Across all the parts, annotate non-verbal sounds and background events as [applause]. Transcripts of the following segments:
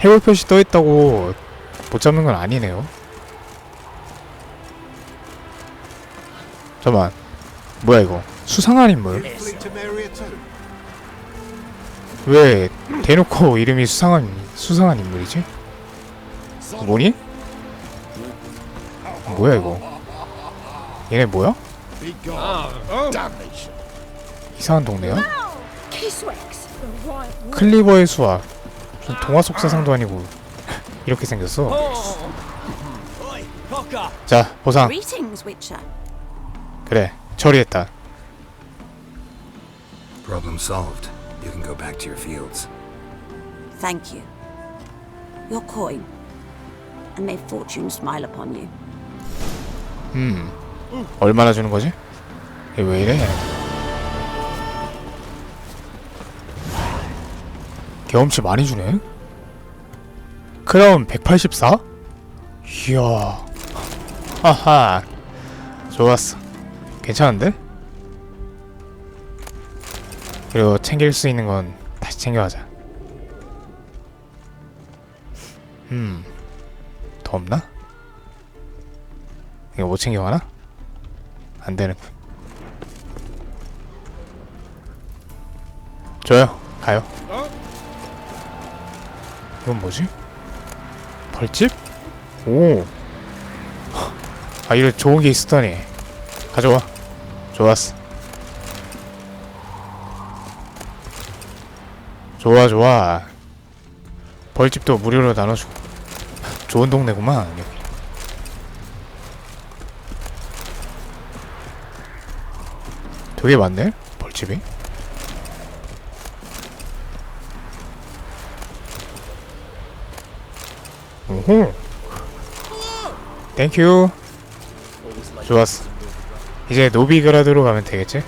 해골 표시 떠있다고 못 잡는 건 아니네요 잠깐만 뭐야 이거 수상한 인물. 왜 대놓고 이름이 수상한 수상한 인물이지? 뭐니? 뭐야 이거? 얘네 뭐야? 이상한 동네야? 클리버의 수학 동화 속 세상도 아니고 이렇게 생겼어 자 보상 Greetings, Witcher. 그래 처리했다 Problem solved. You can go back to your fields. Thank you. Your coin. And may fortune smile upon you. 음 얼마나 주는 거지? 얘왜 이래? 경험치 많이 주네? 크라운 184? 이야 하하 좋았어 괜찮은데? 그리고 챙길 수 있는 건 다시 챙겨가자 음더 없나? 이거 못 챙겨가나? 안 되는군. 줘요. 가요. 이건 뭐지? 벌집? 오. 아, 이런 좋은 게 있었다니. 가져와. 좋았어. 좋아, 좋아. 벌집도 무료로 나눠주고. 좋은 동네구만, 여기. 되게 많네 벌집이 오호 땡큐 좋았어 이제 노비그라드로 가면 되겠지?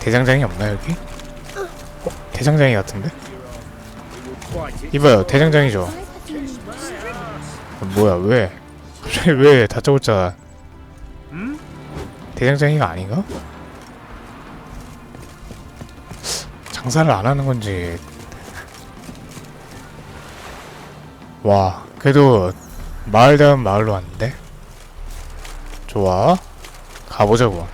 대장장이 없나 여기? 어? 대장장이 같은데? 이봐요 대장장이죠 어, 뭐야 왜 [laughs] 갑자기 왜 다짜고짜 대장장이가 아닌가? 장사를 안 하는 건지 와 그래도 마을 다음 마을로 왔는데 좋아 가보자고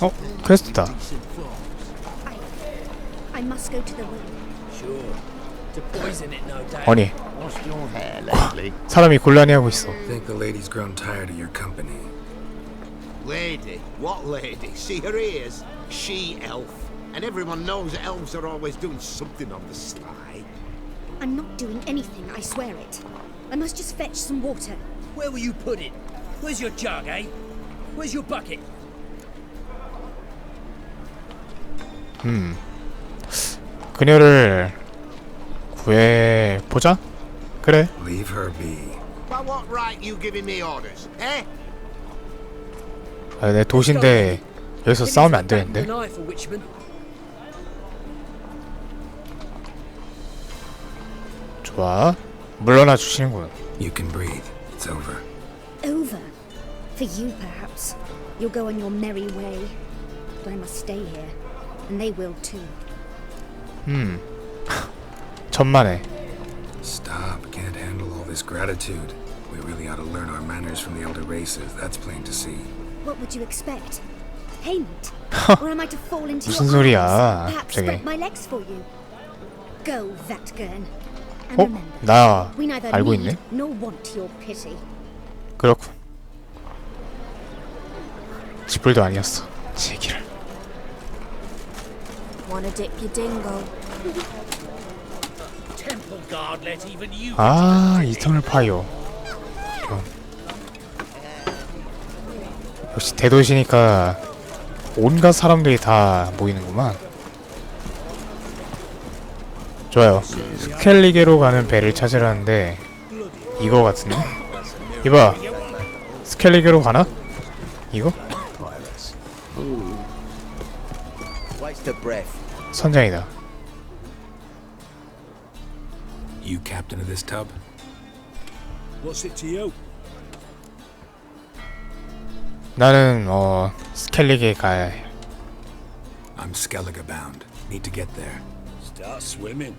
어? 퀘스트다. I must go to the room. Sure. To poison it, no doubt. 아니 Lost your hair lately. 사람이 곤란해하고 있어 Think the lady's grown tired of your company. Lady? What lady? See her ears? She elf. And everyone knows elves are always doing something on the sly. I'm not doing anything, I swear it. I must just fetch some water. Where will you put it? Where's your jug, eh? Where's your bucket? 그녀를 구해 보자 그래 Leave her be. By what right you giving me orders? Eh? 아, 내 도시인데 여기서 싸우면 안 되는데 An eye for Witchman. 좋아 물러나 주시는군 You can breathe. It's over. Over. For you, perhaps. You'll go on your merry way. But I must stay here. And they will too. 천만에 Stop. Can't handle all this gratitude. We really ought to learn our manners from the elder races. That's plain to see. What would you expect? Payment? [laughs] or am I to fall into 무슨 your 소리야, arms? Perhaps 갑자기. spread my legs for you. Go, Vatgern. And 어? remember, 나 we neither 알고 need 있네? nor want your pity. 그렇군 지불도 아니었어 제기를 Wanna dip your dingle? 아 이터널 파이어. 역시 대도시니까 온갖 사람들이 다 모이는구만 좋아요 스켈리게로 가는 배를 찾으라는데 이거 같은데? 이봐 스켈리게로 가나? 이거? 선장이다 You captain of this tub? What's it to you? 나는 어 스켈리게 가야 해. I'm Skellige bound. Need to get there. Start swimming.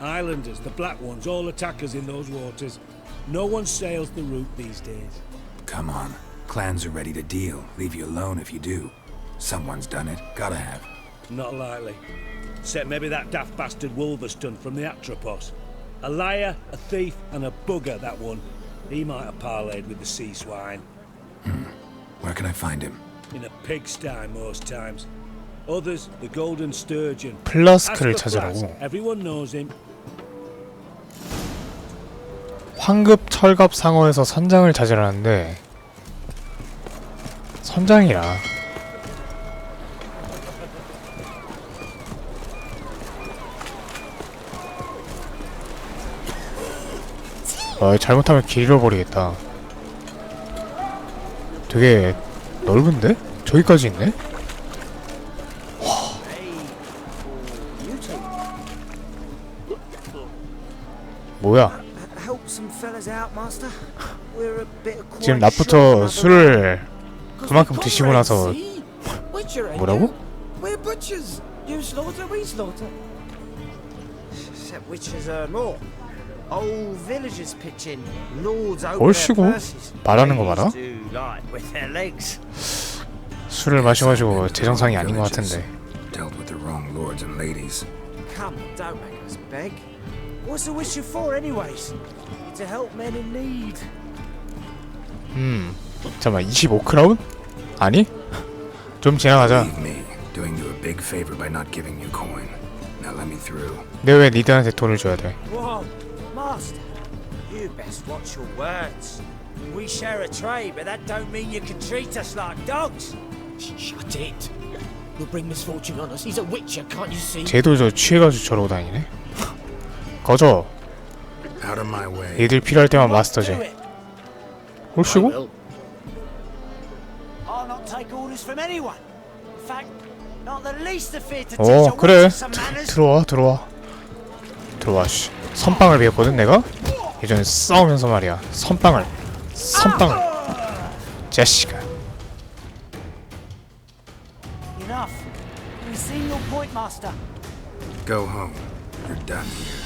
Islanders, the black ones, all attackers in those waters. No one sails the route these days. Come on. Clans are ready to deal. Leave you alone if you do. Someone's done it. Gotta have. Not likely. Except maybe that daft bastard Wolverston from the Atropos. A liar, a thief, and a bugger, that one. He might have parlayed with the sea swine. Where can I find him? In a pigsty most times. Others, the golden sturgeon. 플라스크를 찾으라고. Everyone knows him. 황급 철갑 상어에서 선장을 찾으라는데 선장이라 어, 잘못하면 길 잃어버리겠다 되게 넓은데? 저기까지 있네? 뭐야 지금 낮부터 술을 그만큼 드시고 나서 뭐라고? 얼씨구. 말하는 거 봐라. 술을 마셔가지고 제 정상이 아닌 것. 같은데. 음 잠깐만 25크라운? 아니? 좀 지나가자 Believe me, doing you a big favor by not giving you coin. Now let me through. 내가 왜 니들한테 돈을 줘야 돼 Master, you best watch your words. We share a trade, but that don't mean you can treat us like dogs. Shut it. You'll bring misfortune on us. He's a witcher, can't you see? 쟤도 저 취해가지고 저러고 다니네 거저 Out of my way. 니들 필요할 때만 Do 마스터제 it. 홀씨고? I'll not take orders from anyone. In fact, not the least afraid to teach 어 a 그래 witcher some manners. 들어와 들어와 들어와 씨 선빵을 배웠거든 내가? 예전에 싸우면서 말이야 선빵을 선빵을 자식아 Enough. We've seen your point, Master. Go home. You're done here.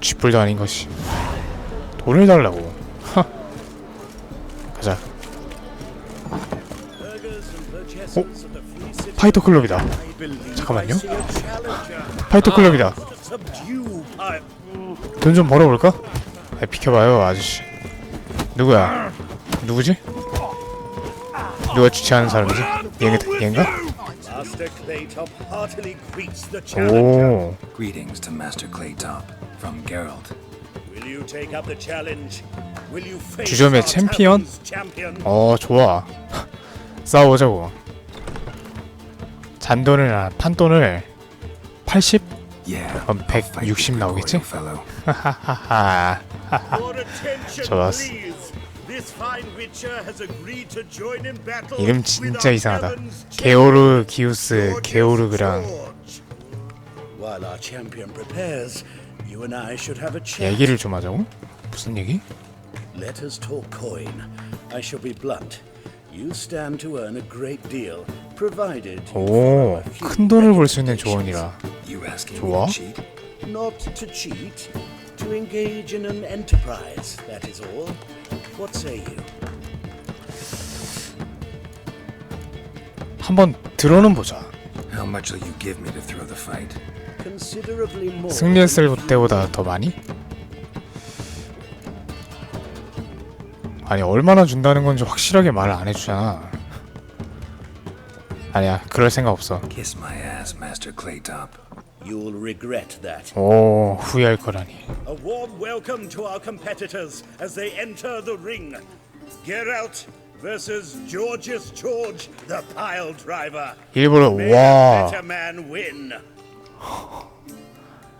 쥐뿔도 아닌 것이 돈을 달라고 하. 가자 Burgers 파이터 클럽이다 잠깐만요. 파이터 클럽이다 돈 좀 벌어볼까? 아, 비켜봐요 아저씨 누구야? 누구지? 누가 주최하는 사람이지? 얘가, 얘인가? 오 Greetings to Master Claytop from Geralt. Will you take up the challenge? Will you face 주점의 챔피언? 어 좋아 싸워보자고 잔돈을 판돈을 80? Yeah. 그럼 I'll fight you 160 quick, 나오겠지? old fellow. 하하하 Your attention, 좋았어. 이름 진짜 이상하다 게오르 기우스 게오르그랑. 얘기를 좀 하자고? 무슨 얘기? Let us talk coin. I shall be blunt. You stand to earn a great deal, 오, 큰 돈을 벌 수 있는. 조언이라 좋아? me to cheat? Not to cheat, to engage in an enterprise, that is all. What say you? 한번 들어는 보자 How much will you give me to throw the fight? Considerably more. 승리했을 때보다 더 많이? 아니 얼마나 준다는 건지 확실하게 말을 안 해주잖아 아니야 그럴 생각 없어 Kiss my ass, Master Claytop. You'll regret that. 오 후회할 거라니 A warm welcome to our competitors as they enter the ring. Geralt versus George's George, the pile driver. 일부러 May the 와 better man win.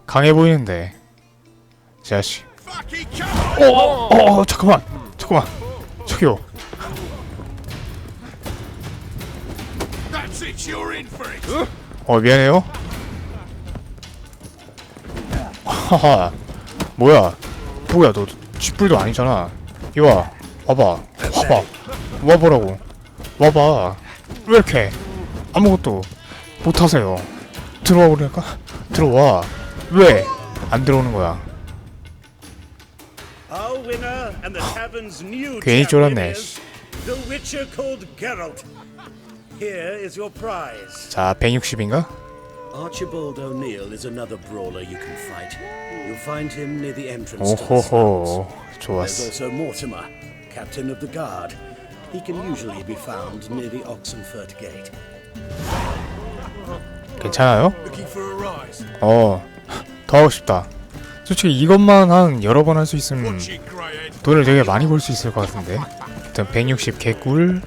강해 보이는데 자식 Fucking come on! 어, 어 잠깐만 잠깐만 저기요 어 미안해요. 하하. 뭐야? 뭐야 너 쥐뿔도 아니잖아. 이와 와봐. 와봐. 와보라고. 와봐. 왜 이렇게? 아무것도 못하세요. 들어와 보랄까? 들어와. 왜? 안 들어오는 거야. 괜히 쫄았네. Here is your prize. 자 160인가? Archibald O'Neill is another brawler you can fight. You'll find him near the entrance to the slums. 오호호 There's 좋았어 also Mortimer, captain of the guard. He can usually be found near the Oxenfurt gate. 괜찮아요? 어, 더 하고 싶다. 솔직히 이것만 한 여러 번 할 수 있으면 돈을 되게 많이 벌 수 있을 것 같은데. 일단 160 개꿀.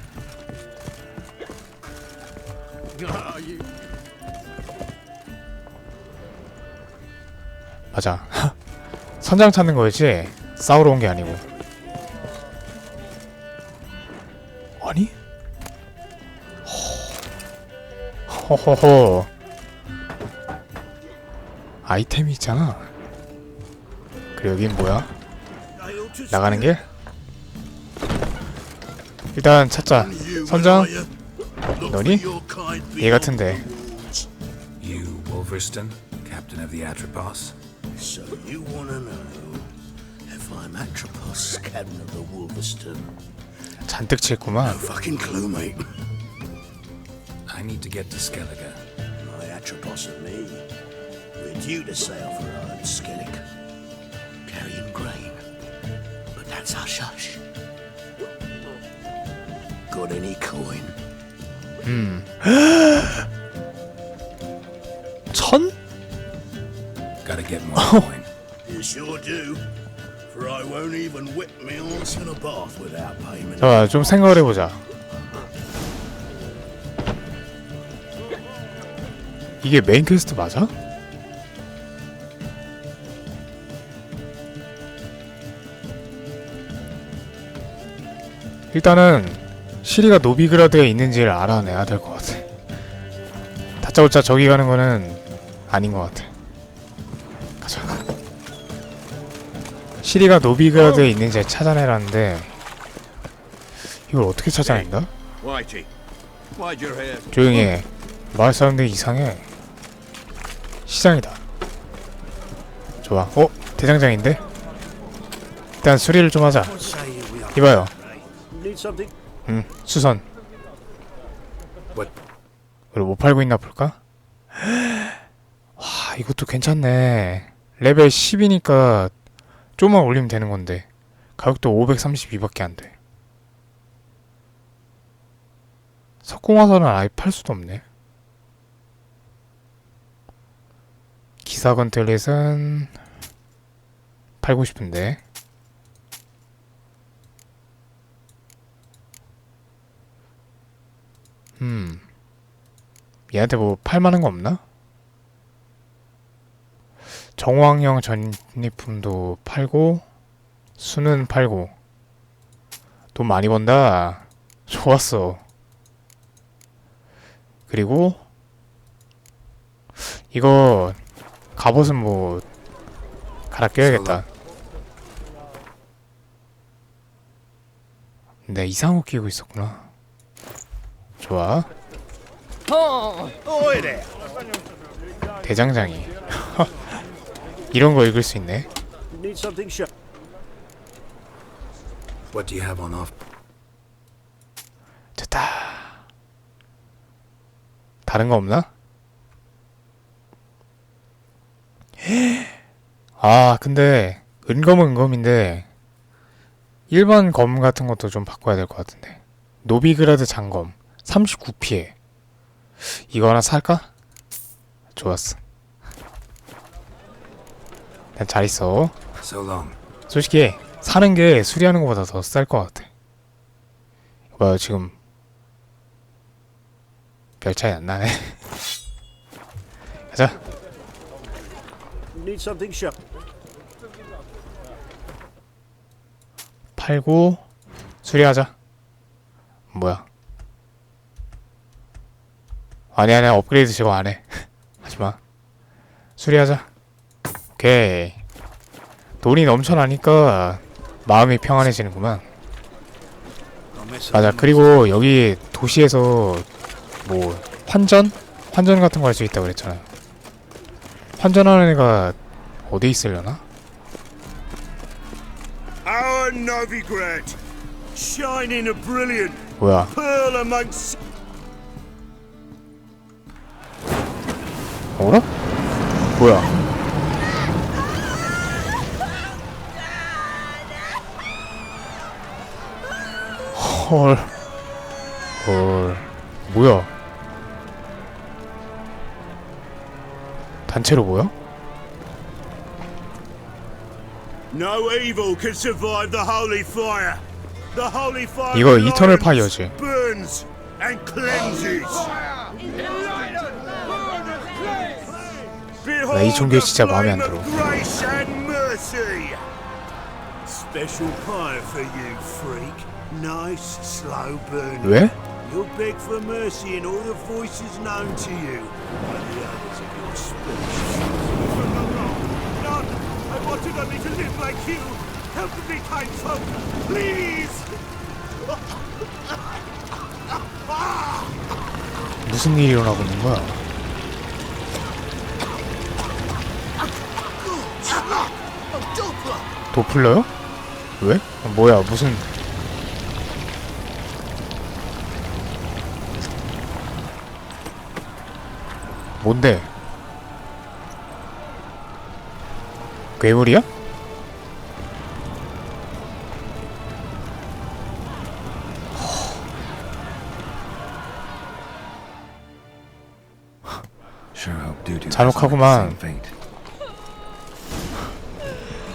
맞아. [laughs] 선장 찾는 거였지? 싸우러 온 게 아니고. 아니? 허허허. 아이템이 있잖아. 그리고 여긴 뭐야? 나가는 길? 일단 찾자. 선장? 너니? 얘 같은데. You, Wolverston, captain of the Atropos? So you want to know if I'm Atropos, captain of the Wolverston? 잔뜩 칠구만. Fucking clue, mate. I need to get to Skellige. My Atropos and me, we're due to sail for Iron Skellig, carrying grain. But that's hush hush. Got any coin? 천? Gotta get more coin. You sure do. For I won't even whip me horse in a bath without payment. 자, 좀 생각을 해보자. 이게 메인 퀘스트 맞아? 일단은 시리가 노비그라드에 있는지를 알아내야 될 것 같아. 다짜고짜 저기 가는 거는 아닌 것 같아. 가자. 시리가 노비그라드에 있는지 찾아내라는데 이걸 어떻게 찾아낸다? 조용히 해. 마을 사람들 이상해. 시장이다. 좋아. 어? 대장장인데? 일단 수리를 좀 하자. 이봐요. 응, 수선. What? 우리 뭐 팔고 있나 볼까? 와, 이것도 괜찮네. 레벨 10이니까 좀만 올리면 되는 건데. 가격도 532밖에 안 돼. 석궁화살은 아예 팔 수도 없네. 기사 건틀릿은 팔고 싶은데. 음. 얘한테 뭐 팔만한 거 없나? 정황형 전리품도 팔고 수는 팔고 돈 많이 번다. [laughs] 좋았어. 그리고 이거 갑옷은 뭐 갈아 껴야겠다. 내 이상한 옷 끼고 있었구나. 좋아. Oi there. 대장장이. [laughs] 이런 거 읽을 수 있네. Need something sharp. What do you have on offer? 됐다. 다른 거 없나? [gasps] 아, 근데 은검은 은검인데 일반 검 같은 것도 좀 바꿔야 될 것 같은데. 노비그라드 장검 39피해. 이거 하나 살까? 좋았어. 잘 있어. 솔직히 사는 게 수리하는 것보다 더 쌀 것 같아. 뭐야 지금 별 차이 안 나네. [laughs] 가자. 팔고 수리하자. 뭐야? 아니 아니 업그레이드 저거 안 해. [laughs] 하지 마. 수리하자. 오케이. 돈이 넘쳐나니까 마음이 평안해지는구만. 맞아. 그리고 여기 도시에서 뭐 환전? 환전 같은 거 할 수 있다고 그랬잖아. 환전하는 애가 어디 있으려나? 뭐야? 어라? 뭐야? 헐. 헐. 뭐야? 단체로 뭐야? No evil can survive the holy fire. The holy fire 이거 이터널 파이어지. burns and cleanses. 나 이 종교 진짜 마음에 안 들어. 왜? You'll beg for mercy in all the voices known to you by the others of your species. None! I wanted only to live like you! Help me, kind folk! Please! 무슨 일이 일어나고 있는 거야? 도플러요? 왜? 어, 뭐야 무슨 뭔데? 괴물이야? 잔혹하구만.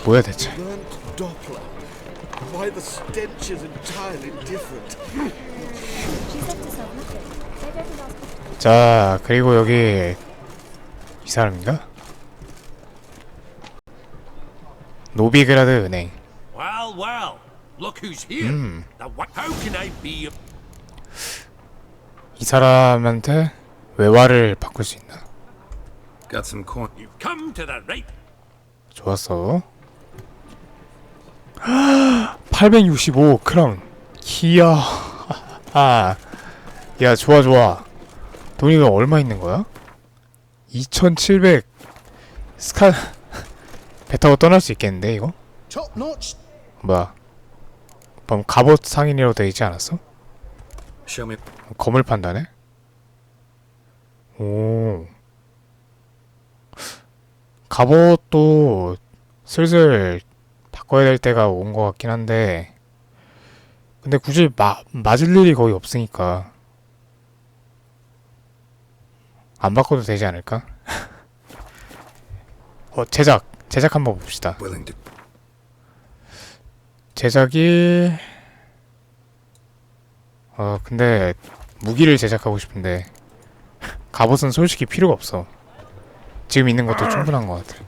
뭐야 대체? The stench is entirely different. 자 그리고 여기 이 사람인가? 노비그라드 은행 Well, well, look who's here. Now, what, how can I be of 이 사람한테 외화를 바꿀 수 있나? Got some coin. You've come to the right. 좋았어 865 크라운 이야 [laughs] 아, 야 좋아 좋아 돈이 가 얼마 있는 거야? 2700 스카 [laughs] 배 타고 떠날 수 있겠는데 이거? 뭐야 그럼 갑옷 상인이라고 돼 있지 않았어? 검을 판다네? 오. 갑옷도 슬슬 바꿔야 될 때가 온 것 같긴 한데, 근데 굳이 마, 맞을 일이 거의 없으니까. 안 바꿔도 되지 않을까? [laughs] 어, 제작. 제작 한번 봅시다. 제작이 어 근데 무기를 제작하고 싶은데 갑옷은 솔직히 필요가 없어 지금 있는 것도 충분한 것 같아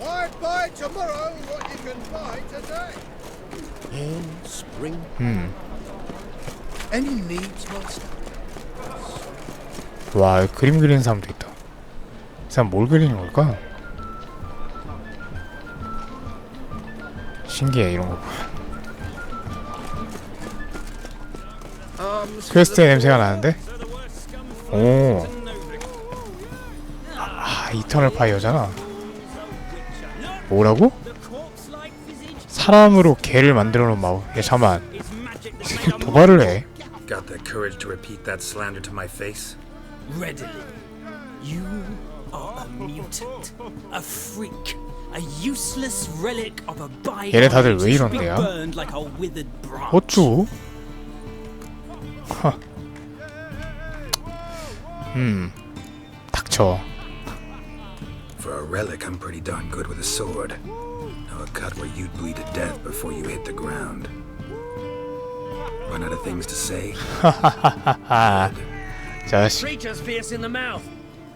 Why buy tomorrow what you can buy today? In spring. 음. Any needs, master? 와 그림 그리는 사람도 있다 이 사람 뭘 그리는 걸까? 신기해 이런 거 퀘스트의 냄새가 나는데? 오 아, 이터널 파이어잖아 뭐라고? 사람으로 개를 만들어 놓은 마법 야 잠만 이 새끼 도발을 해 Got the courage to repeat that slander to my face? Readily. You are a mutant, a freak, a useless relic of a bygone 얘네 다들 왜 should be 이런데요? burned like a withered branch. 어쭈? 하. 음, 닥쳐. For a relic, I'm pretty darn good with a sword. Know a cut where you'd bleed to death before you hit the ground. Run out of things to say? 아, 자식. Creature's fierce in the mouth,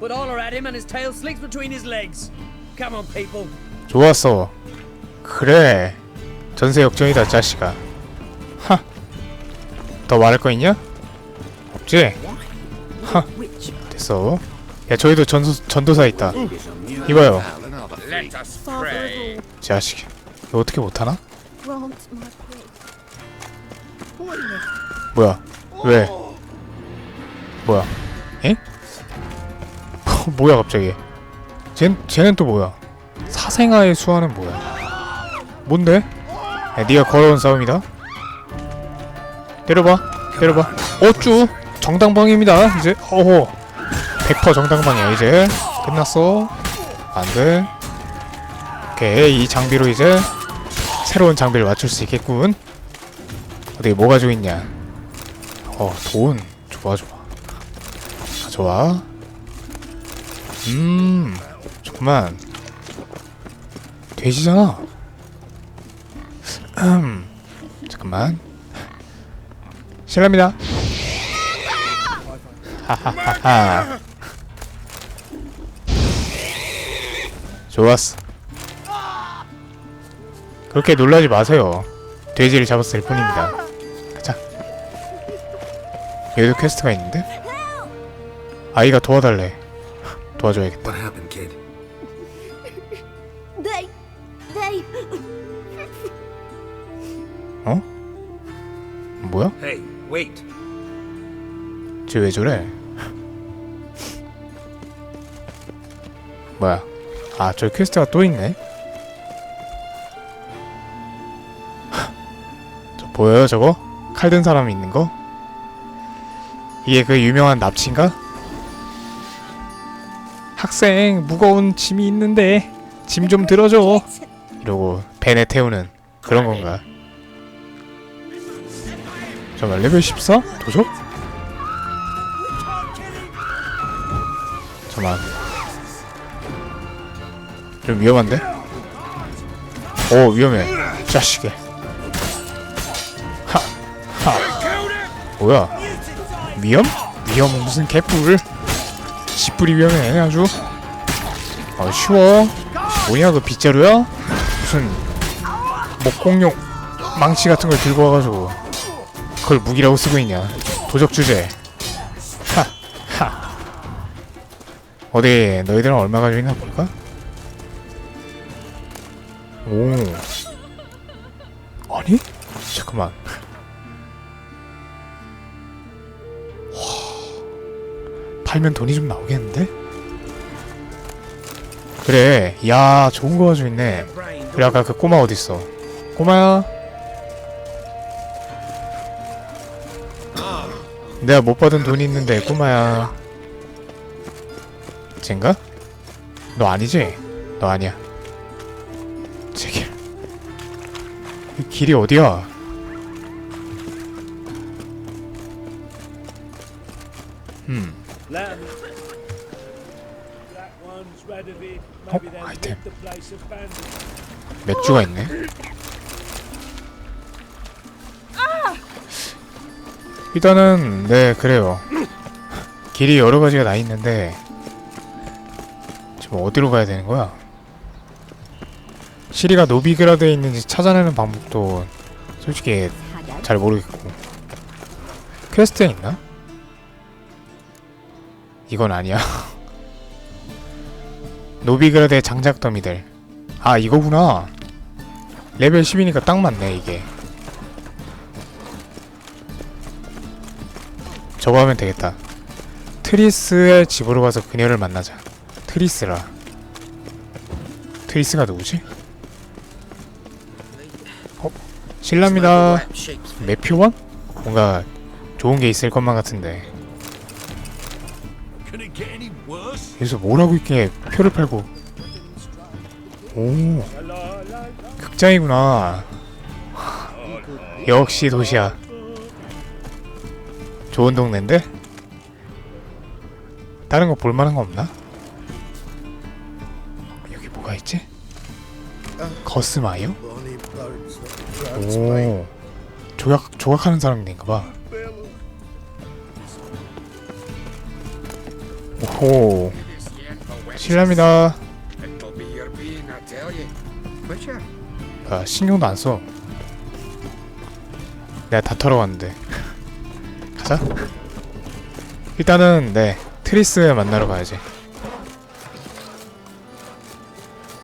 but holler at him and his tail slicks between his legs. Come on, people. 좋았어. 그래. 전세 역전이다, 자식아. 하. 더 말할 거 있냐? 없지? 하. 됐어. 야 저희도 전도, 전도사 있다 이봐요 Let us pray. 자식 이거 어떻게 못하나? Grant my prayer. 뭐야? 왜? 뭐야? 에? [laughs] 뭐야 갑자기? 쟤, 쟤는 또 뭐야? 사생아의 수화는 뭐야? 뭔데? 야, 네가 걸어온 싸움이다? 때려봐 때려봐. 어쭈! 정당방입니다 이제. 어호 100% 정당방이야 이제. 끝났어. 안돼 오케이 이 장비로 이제 새로운 장비를 맞출 수 있겠군 어디 뭐 가지고 있냐 어, 돈. 좋아, 좋아. 아, 좋아. 음, 좋구만. 돼지잖아. 음, 잠깐만. 실례합니다. 하하하하. 좋았어. 그렇게 놀라지 마세요. 돼지를 잡았을 뿐입니다. 가자. 여기도 퀘스트가 있는데? 아이가 도와달래. 도와줘야겠다. 어? 뭐야? Hey, wait. 쟤왜 저래? 뭐야? 아, 저 퀘스트가 또 있네? 보여요, 저거? 칼 든 사람 있는 거? 이게 그 유명한 납치인가? 학생, 무거운 짐이 있는데 짐 좀 들어줘. 이러고 벤에 태우는 그런 건가? 잠깐 레벨 14? 도적? 잠깐 좀 위험한데? 오 위험해 자식이 뭐야? 위험? 위험은 무슨 개뿔 씨뿔이 위험해 아주. 아 쉬워. 뭐냐 그 빗자루야? 무슨 목공용 망치 같은 걸 들고 와가지고 그걸 무기라고 쓰고 있냐? 도적 주제. 하 하. 어디 너희들은 얼마 가지고 있나 볼까? 오. 아니? 잠깐만 팔면 돈이 좀 나오겠는데? 그래 야 좋은 거 가지고 있네 그래 아까 그 꼬마 어딨어 꼬마야 내가 못 받은 돈이 있는데 꼬마야 쟤인가? 너 아니지? 너 아니야 제길 이 길이 어디야? 음 맥주가 있네. 일단은 네 그래요. 길이 여러 가지가 나 있는데 지금 어디로 가야 되는 거야? 시리가 노비그라드에 있는지 찾아내는 방법도 솔직히 잘 모르겠고 퀘스트에 있나? 이건 아니야. [laughs] 노비그라드의 장작 더미들. 아 이거구나. 레벨 10이니까 딱 맞네 이게. 저거 하면 되겠다. 트리스의 집으로 가서 그녀를 만나자. 트리스라. 트리스가 누구지? 어? 실례합니다. 매표원? 뭔가 좋은 게 있을 것만 같은데. 여기서 뭘 하고 있길래 표를 팔고. 오. 극장이구나. 역시 도시야. 좋은 동네인데? 다른 거 볼만한 거 없나? 여기 뭐가 있지? 거스마요? 오. 조각, 조각하는 사람인가 봐. 오호. 실례합니다. 아, 신경도 안 써. 내가 다 털어왔는데. [laughs] 가자. 일단은 네 트리스 만나러 가야지.